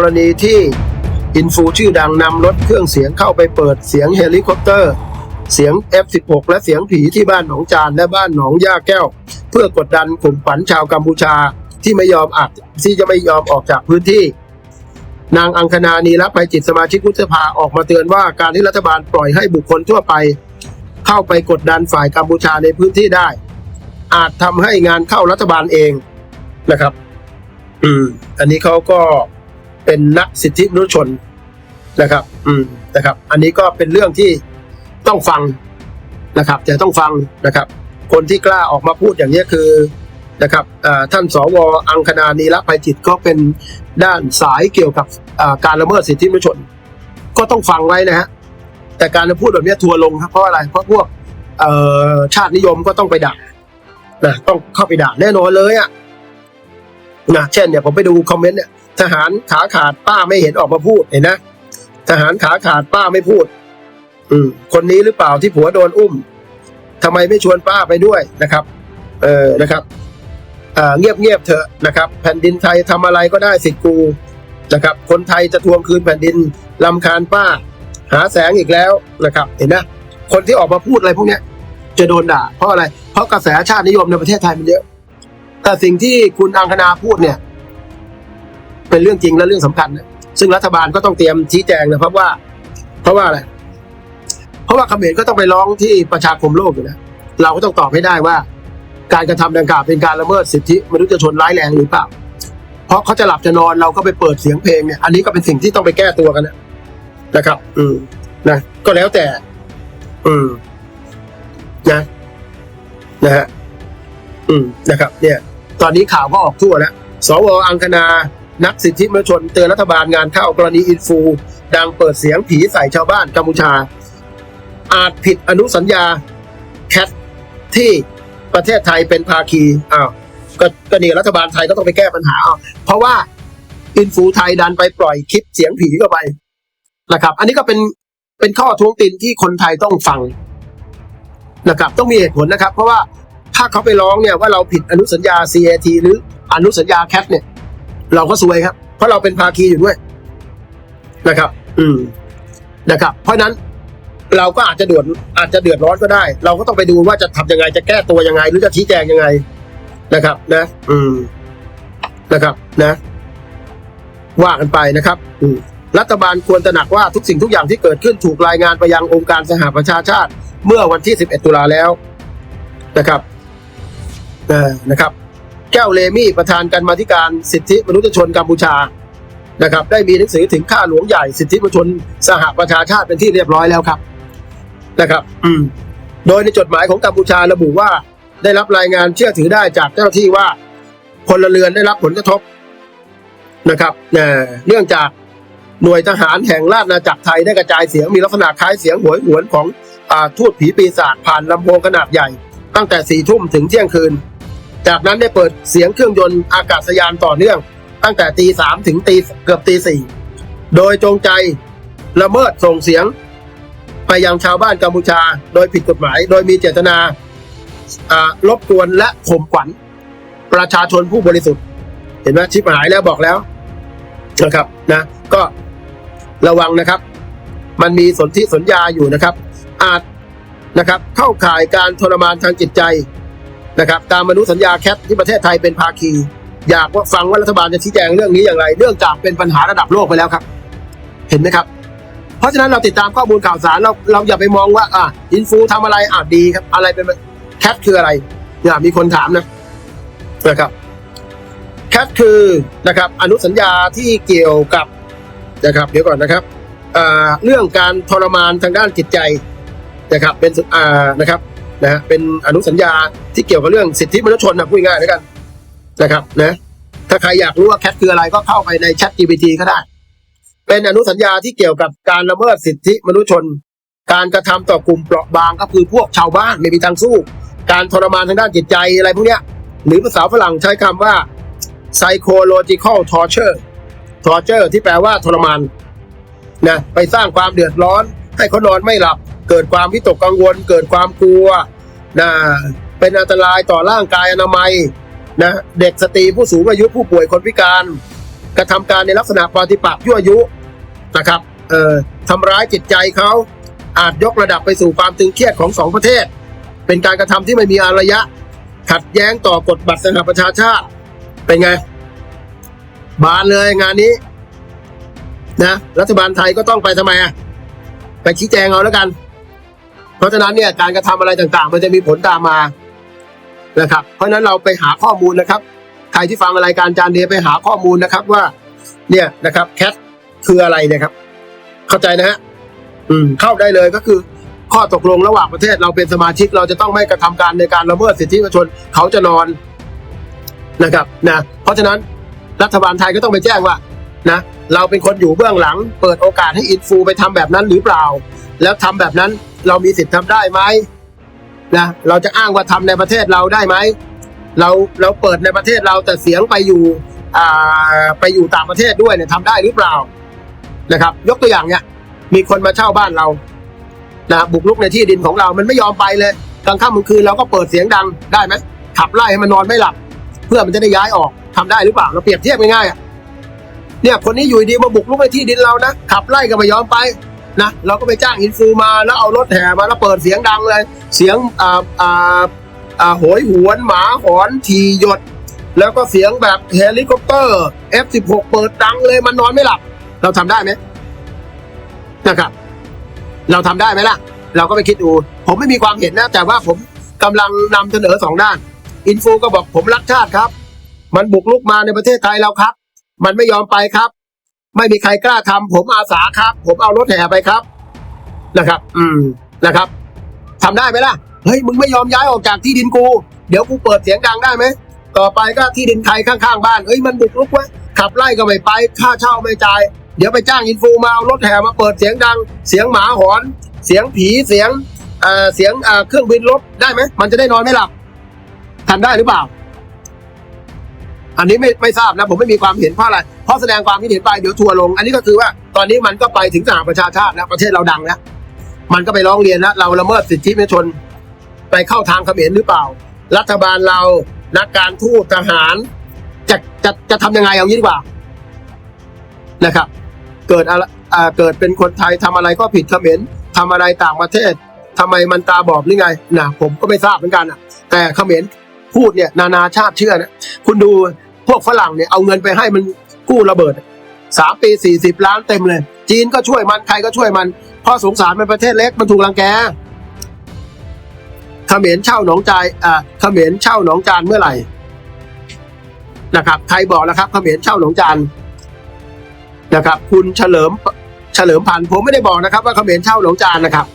กรณีที่อินฟูชื่อดังนำรถเครื่องเสียงเข้าไปเปิดเสียงเฮลิคอปเตอร์ เสียง F16 และเสียงผีที่บ้านหนองจานและบ้านหนองย่าแก้ว เพื่อกดดันกลุ่มขวัญชาวกัมพูชาที่ไม่ยอมอัดที่จะไม่ยอมออกจากพื้นที่ นางอังคณานีรับภัยจิตสมาชิกวุฒิสภาออกมาเตือนว่าการที่รัฐบาลปล่อยให้บุคคลทั่วไป เข้าไปกดดันฝ่ายกัมพูชาในพื้นที่ได้ อาจทำให้งานเข้ารัฐบาลเองนะครับ อืม อันนี้เขาก็ เป็นนักสิทธิมนุษยชนนะครับ อืมนะครับ อันนี้ก็เป็นเรื่องที่ต้องฟังนะครับ แต่ต้องฟังนะครับ คนที่กล้าออกมาพูดอย่างนี้คือนะครับท่านสวอังคณานีรัภัยจิตก็เป็นด้านสายเกี่ยวกับการละเมิดสิทธิมนุษยชน ก็ต้องฟังไว้นะฮะแต่การพูดแบบนี้ทัวร์ลงครับเพราะอะไรเพราะพวกชาตินิยมก็ต้องไปด่านะต้องเข้าไปด่าแน่นอนเลยอะนะเช่นเนี่ยผมไปดูคอมเมนต์เนี่ย ทหารขาขาดป้าไม่เห็นออกมาพูดเห็นนะทหารขาขาดป้าไม่พูด อืมคนนี้หรือเปล่าที่ผัวโดนอุ้มทำไมไม่ชวนป้าไปด้วยนะครับ เออนะครับเงียบเงียบเถอะนะครับ แผ่นดินไทยทำอะไรก็ได้สิทธิ์กูนะครับ คนไทยจะทวงคืนแผ่นดินลำคาญป้า หาแสงอีกแล้วนะครับ เห็นนะคนที่ออกมาพูดอะไรพวกเนี้ย จะโดนด่า เพราะอะไร เพราะกระแสชาตินิยมในประเทศไทยมันเยอะแต่สิ่งที่คุณอังคณาพูดเนี่ย เป็นเรื่องจริงและเรื่องสำคัญนะซึ่งรัฐบาลก็ต้องเตรียมชี้แจงนะเพราะว่า เพราะว่าอะไรเพราะว่าเขมรก็ต้องไปร้องที่ประชาคมโลกอยู่นะเราก็ต้องตอบให้ได้ว่า การกระทำดังกล่าวเป็นการละเมิดสิทธิมนุษยชนร้ายแรงหรือเปล่า เพราะเขาจะหลับจะนอนเราก็ไปเปิดเสียงเพลงเนี่ยอันนี้ก็เป็นสิ่งที่ต้องไปแก้ตัวกันนะนะครับ อืมนะก็แล้วแต่ อืมนะนะฮะอืมนะครับ เนี่ย ตอนนี้ข่าวก็ออกทั่วแล้วสวอังคณา นักสิทธิมนุษยชนเตือนรัฐบาลงานเข้ากรณีอินฟู ดังเปิดเสียงผีใส่ชาวบ้านกัมพูชา อาจผิดอนุสัญญาแคทที่ประเทศไทยเป็นภาคีอ้าวก็ก็นี่รัฐบาลไทยก็ต้องไปแก้ปัญหาเอาเพราะว่าอินฟูไทยดันไปปล่อยคลิปเสียงผีเข้าไปนะครับ อันนี้ก็เป็นเป็นข้อท้วงติงที่คนไทยต้องฟังนะครับต้องมีเหตุผลนะครับ เพราะว่าถ้าเขาไปร้องเนี่ยว่าเราผิดอนุสัญญา CAT หรืออนุสัญญาแคทเนี่ย เราก็ซวยครับ เพราะเราเป็นภาคีอยู่ด้วยนะครับ อืมนะครับ เพราะนั้นเราก็อาจจะเดือดอาจจะเดือดร้อนก็ได้ เราก็ต้องไปดูว่าจะทำยังไงจะแก้ตัวยังไง หรือจะชี้แจงยังไงนะครับ นะ อืมนะครับ นะ ว่ากันไปนะครับ อืมรัฐบาลควรตระหนักว่าทุกสิ่งทุกอย่างที่เกิดขึ้นถูกรายงานไปยังองค์การสหประชาชาติ เมื่อวันที่ 11 ตุลาแล้วนะครับเออนะครับ แก้วเลมี่ประธานการมาธิการสิทธิมนุษยชนกัมพูชานะครับได้มีหนังสือถึงข้าหลวงใหญ่สิทธิมนุษยชนสหประชาชาติเป็นที่เรียบร้อยแล้วครับนะครับอืมโดยในจดหมายของกัมพูชาระบุว่าได้รับรายงานเชื่อถือได้จากเจ้าหน้าที่ว่าพลเรือนได้รับผลกระทบนะครับเอ่อเนื่องจากหน่วยทหารแห่งราชอาณาจักรไทยได้กระจายเสียงมีลักษณะคล้ายเสียงหวยหวนของอทูตผีปีศาจผ่านลำโพงขนาดใหญ่ ตั้งแต่สี่ทุ่มถึงเที่ยงคืน จากนั้นได้เปิดเสียงเครื่องยนต์อากาศยานต่อเนื่อง ตั้งแต่ตีสามถึงตีเกือบตีสี่โดยจงใจละเมิดส่งเสียง ไปยังชาวบ้านกัมพูชา โดยผิดกฎหมาย โดยมีเจตนาอ่ารบกวนและข่มขวัญประชาชนผู้บริสุทธิ์ เห็นไหมชิบหายแล้วบอกแล้วนะครับนะก็ระวังนะครับ มันมีสนธิสัญญาอยู่นะครับ อาจนะครับเข้าข่ายการทรมานทางจิตใจ นะครับตามมนุษยสัญญาแคทที่ประเทศไทยเป็นภาคี อยากว่าฟังว่ารัฐบาลจะชี้แจงเรื่องนี้อย่างไรเนื่องจากเป็นปัญหาระดับโลกไปแล้วครับ เห็นไหมครับ เพราะฉะนั้นเราติดตามข้อมูลข่าวสารเราเราอย่าไปมองว่าอะอินฟูทำอะไรอะดีครับ อะไรเป็นแคทคืออะไรอย่ามีคนถามนะนะครับแคทคือนะครับอนุสัญญาที่เกี่ยวกับนะครับเดี๋ยวก่อนนะครับอ่าเรื่องการทรมานทางด้านจิตใจนะครับเป็นอ่านะครับ นะฮะเป็นอนุสัญญาที่เกี่ยวกับเรื่องสิทธิมนุษยชนนะพูดง่ายๆแล้วกันนะครับนะถ้าใครอยากรู้ว่าแคทคืออะไรก็เข้าไปใน Chat GPT ก็ได้ เป็นอนุสัญญาที่เกี่ยวกับการละเมิดสิทธิมนุษยชน การกระทำต่อกลุ่มเปราะบางก็คือพวกชาวบ้านไม่มีทางสู้ การทรมานทางด้านจิตใจอะไรพวกเนี้ย หรือภาษาฝรั่งใช้คำว่า psychological torture torture ที่แปลว่าทรมานนะไปสร้างความเดือดร้อน ให้เขานอนไม่หลับ เกิดความวิตกกังวล เกิดความกลัวนะเป็นอันตรายต่อร่างกายอนามัยนะเด็กสตรีผู้สูงอายุผู้ป่วยคนพิการ กระทำการในลักษณะปฏิปักษ์ยั่วยุนะครับเอ่อทำร้ายจิตใจเขาอาจยกระดับไปสู่ความตึงเครียดของสองประเทศ เป็นการกระทำที่ไม่มีอารยะ ขัดแย้งต่อกฎบัตรสหประชาชาติ เป็นไง บานเลยงานนี้นะรัฐบาลไทยก็ต้องไปทำไมอะ ไปชี้แจงเอาแล้วกัน เพราะฉะนั้นเนี่ยการกระทำอะไรต่างๆ มันจะมีผลตามมานะครับ เพราะฉะนั้นเราไปหาข้อมูลนะครับ ใครที่ฟังรายการจานเดย์ไปหาข้อมูลนะครับว่า เนี่ยนะครับแคทคืออะไรเนะครับ เข้าใจนะฮะอืมเข้าได้เลยก็คือข้อตกลงระหว่างประเทศเราเป็นสมาชิกเราจะต้องไม่กระทำการในการละเมิดสิทธิประชาชนเขาจะนอนนะครับนะเพราะฉะนั้นรัฐบาลไทยก็ต้องไปแจ้งว่านะ เราเป็นคนอยู่เบื้องหลัง เปิดโอกาสให้อินฟูไปทำแบบนั้นหรือเปล่า แล้วทำแบบนั้นเรามีสิทธิ์ทำได้ไหมนะเราจะอ้างว่าทำในประเทศเราได้ไหมเราเราเปิดในประเทศเราแต่เสียงไปอยู่อ่าไปอยู่ต่างประเทศด้วยเนี่ยทำได้หรือเปล่านะครับ ยกตัวอย่างเนี่ยมีคนมาเช่าบ้านเรานะบุกรุกในที่ดินของเรามันไม่ยอมไปเลยกลางค่ำกลางคืนเราก็เปิดเสียงดังได้ไหมขับไล่ให้มันนอนไม่หลับ เพื่อมันจะได้ย้ายออกทำได้หรือเปล่าเราเปรียบเทียบง่ายๆ เนี่ยคนนี้อยู่ดีมาบุกรุกในที่ดินเรานะขับไล่ก็ไม่ยอมไปนะเราก็ไปจ้างอินฟูมาแล้วเอารถแห่มาแล้วเปิดเสียงดังเลยเสียงอ่าอ่าอ่าโหยหวนหมาหอนทีหยด แล้วก็เสียงแบบเฮลิคอปเตอร์ F16 เปิดดังเลยมันนอนไม่หลับ เราทำได้ไหมนะครับ เราทำได้ไหมล่ะ เราก็ไปคิดดูผมไม่มีความเห็นนะ แต่ว่าผมกำลังนำเสนอสองด้าน อินฟูก็บอกผมรักชาติครับ มันบุกลุกมาในประเทศไทยเราครับ มันไม่ยอมไปครับ ไม่มีใครกล้าทำผมอาสาครับ ผมเอารถแห่ไปครับ นะครับ อืมนะครับทำได้ไหมล่ะเฮ้ยมึงไม่ยอมย้ายออกจากที่ดินกู เดี๋ยวกูเปิดเสียงดังได้ไหมต่อไปก็ที่ดินใครข้างๆบ้านเฮ้ยมันบุกรุกว้ยขับไล่ก็ไม่ไป ค่าเช่าไม่จ่าย เดี๋ยวไปจ้างอินฟูมาเอารถแห่มาเปิดเสียงดัง เสียงหมาหอน เสียงผีเสียงเอ่อเสียงเอ่อเครื่องบินลบได้ไหมมันจะได้นอนไม่หลับทำได้หรือเปล่า อันนี้ไม่ไม่ทราบนะผมไม่มีความเห็นเพราะอะไรเพราะแสดงความคิดเห็นไปเดี๋ยวทัวร์ลง อันนี้ก็คือว่าตอนนี้มันก็ไปถึงสหประชาชาติแล้วประเทศเราดังแล้วมันก็ไปร้องเรียนแล้วเราละเมิดสิทธิมนุษยชน ไปเข้าทางเขมรหรือเปล่า รัฐบาลเรานักการทูตทหาร จะจะจะทำยังไงเอางี้ดีกว่านะครับ เกิดอะไรเกิดเป็นคนไทยทำอะไรก็ผิดเขมรทำอะไรต่างประเทศทำไมมันตาบอดหรือไงนะผมก็ไม่ทราบเหมือนกันอะ แต่เขมรพูดเนี่ยนานาชาติเชื่อนะคุณดู พวกฝรั่งเนี่ยเอาเงินไปให้มันกู้ระเบิดสามปีสี่สิบล้านเต็มเลย จีนก็ช่วยมันใครก็ช่วยมันเพราะสงสารมันประเทศเล็กมันถูกรังแกเขมรเช่าหนองจายอ่าเขมรเช่าหนองจานเมื่อไหร่นะครับใครบอกแล้วครับเขมรเช่าหนองจานนะครับ คุณเฉลิมเฉลิมพันธ์ผมไม่ได้บอกนะครับ ว่าเขมรเช่าหนองจานนะครับ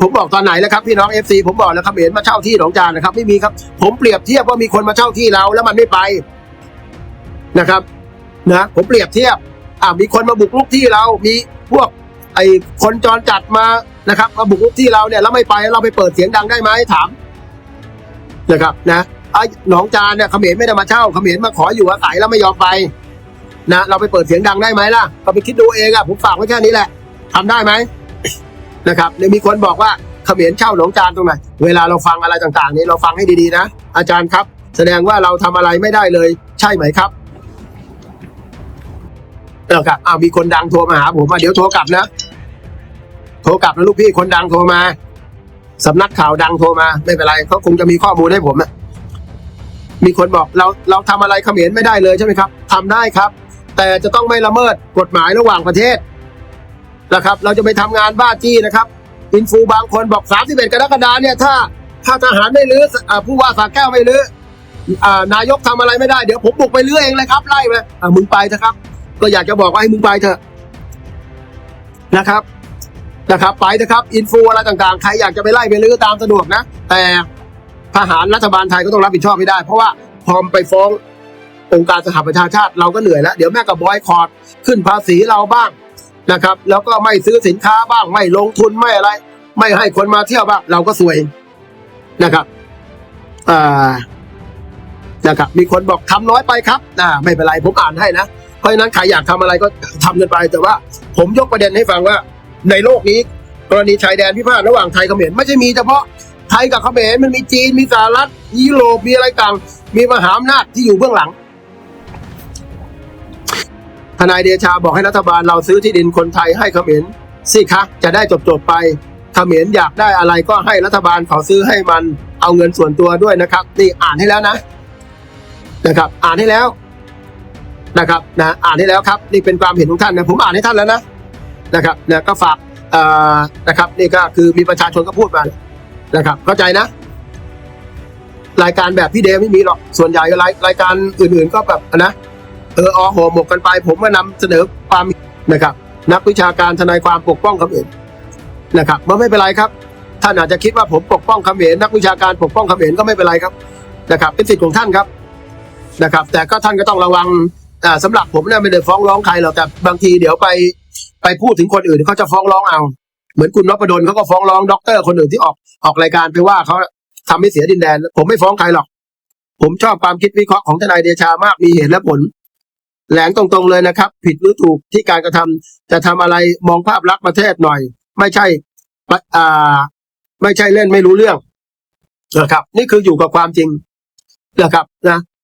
ผมบอกตอนไหนแล้วครับพี่น้องเอฟซีผมบอกแล้วครับเขมรมาเช่าที่หนองจานนะครับ ไม่มีครับ ผมเปรียบเทียบว่ามีคนมาเช่าที่เราแล้วมันไม่ไปนะครับนะผมเปรียบเทียบ อ่ามีคนมาบุกรุกที่เรา มีพวกไอ้คนจรจัดมานะครับ มาบุกรุกที่เราเนี่ยแล้วไม่ไปเราไปเปิดเสียงดังได้ไหมถามนะครับ นะไอ้หนองจานเนี่ยเขมรไม่ได้มาเช่าเขมรมาขออยู่อาศัยแล้วไม่ยอมไปนะเราไปเปิดเสียงดังได้ไหมล่ะก็ไปคิดดูเองอะผมฝากไว้แค่นี้แหละทำได้ไหม นะครับเนี่ยมีคนบอกว่าเขมรเช่าหนองจานตรงไหนเวลาเราฟังอะไรต่างๆ นี้เราฟังให้ดีๆนะ อาจารย์ครับ แสดงว่าเราทำอะไรไม่ได้เลย ใช่ไหมครับแล้วครับอ้าวมีคนดังโทรมาหาผมมาเดี๋ยวโทรกลับนะโทรกลับนะลูกพี่คนดังโทรมาสำนักข่าวดังโทรมาไม่เป็นไรเขาคงจะมีข้อมูลให้ผมอะมีคนบอกเราเราทำอะไรเขมรไม่ได้เลยใช่ไหมครับทำได้ครับ แต่จะต้องไม่ละเมิดกฎหมายระหว่างประเทศ นะครับ เราจะไปทำงานบ้าจี้นะครับอินฟูบางคนบอกสามสิบเอ็ดกรกฎาเนี่ยถ้าถ้าทหารไม่รื้อผู้ว่าสาแก้วไม่รื้ออนายกทำอะไรไม่ได้เดี๋ยวผมบุกไปรื้อเองเลยครับไล่ไปอ่ามึงไปเถอะครับ ก็อยากจะบอกว่าให้มึงไปเถอะนะครับนะครับไปเถอะครับอินฟูอะไรต่างๆ ใครอยากจะไปไล่ไปรื้อตามสะดวกนะ แต่ทหารรัฐบาลไทยก็ต้องรับผิดชอบไม่ได้ เพราะว่าพร้อมไปฟ้ององค์การสหประชาชาติเราก็เหนื่อยแล้ว เดี๋ยวแม่กับบอยคอร์ดขึ้นภาษีเราบ้าง นะครับ แล้วก็ไม่ซื้อสินค้าบ้าง ไม่ลงทุนไม่อะไร ไม่ให้คนมาเที่ยวบ้างเราก็สวยนะครับอ่านะครับ มีคนบอกทำน้อยไปครับอ่าไม่เป็นไรผมอ่านให้นะเพราะฉะนั้นใครอยากทำอะไรก็ทำกันไป แต่ว่า ผมยกประเด็นให้ฟังว่า ในโลกนี้ กรณีชายแดนพิพาทระหว่างไทยกับเขมรไม่ใช่มีเฉพาะไทยกับเขมรมันมีจีนมีสหรัฐยุโรปมีอะไรต่างมีมหาอำนาจที่อยู่เบื้องหลัง ทนายเดชาบอกให้รัฐบาลเราซื้อที่ดินคนไทยให้เขมรสิคะจะได้จบจบๆไปเขมรอยากได้อะไรก็ให้รัฐบาลเขาซื้อให้มันเอาเงินส่วนตัวด้วยนะครับ นี่อ่านให้แล้วนะ นะครับ อ่านให้แล้วนะครับนะอ่านให้แล้วครับ นี่เป็นความเห็นของท่านนะผมอ่านให้ท่านแล้วนะนะครับนะก็ฝากนะครับนี่ก็คือมีประชาชนก็พูดมานะครับ เข้าใจนะ รายการแบบพี่เดไม่มีหรอกส่วนใหญ่รายรายการอื่นๆก็แบบนะ อออห่อหมกกันไป ผมก็นำเสนอความนะครับ นักวิชาการทนายความปกป้องคำเขมรนะครับมันไม่เป็นไรครับ ท่านอาจจะคิดว่าผมปกป้องคำเขมรนักวิชาการปกป้องคำเขมรก็ไม่เป็นไรครับนะครับ เป็นสิทธิ์ของท่านครับนะครับ แต่ก็ท่านก็ต้องระวังอ่าสำหรับผมเนี่ยไม่ได้ฟ้องร้องใครหรอกแต่บางทีเดี๋ยวไปไปพูดถึงคนอื่นเขาจะฟ้องร้องเอา เหมือนคุณนพดลเขาก็ฟ้องร้องด็อกเตอร์คนอื่นที่ออกออกรายการไปว่าเขาทำให้เสียดินแดน ผมไม่ฟ้องใครหรอก ผมชอบความคิดวิเคราะห์ของทนายเดชามากมีเหตุและผล แหลงตรงๆเลยนะครับ ผิดหรือถูกที่การกระทำจะทำอะไรมองภาพลักษณ์ประเทศหน่อย ไม่ใช่ปะอ่าไม่ใช่เล่นไม่รู้เรื่องนะครับ นี่คืออยู่กับความจริงนะครับนะ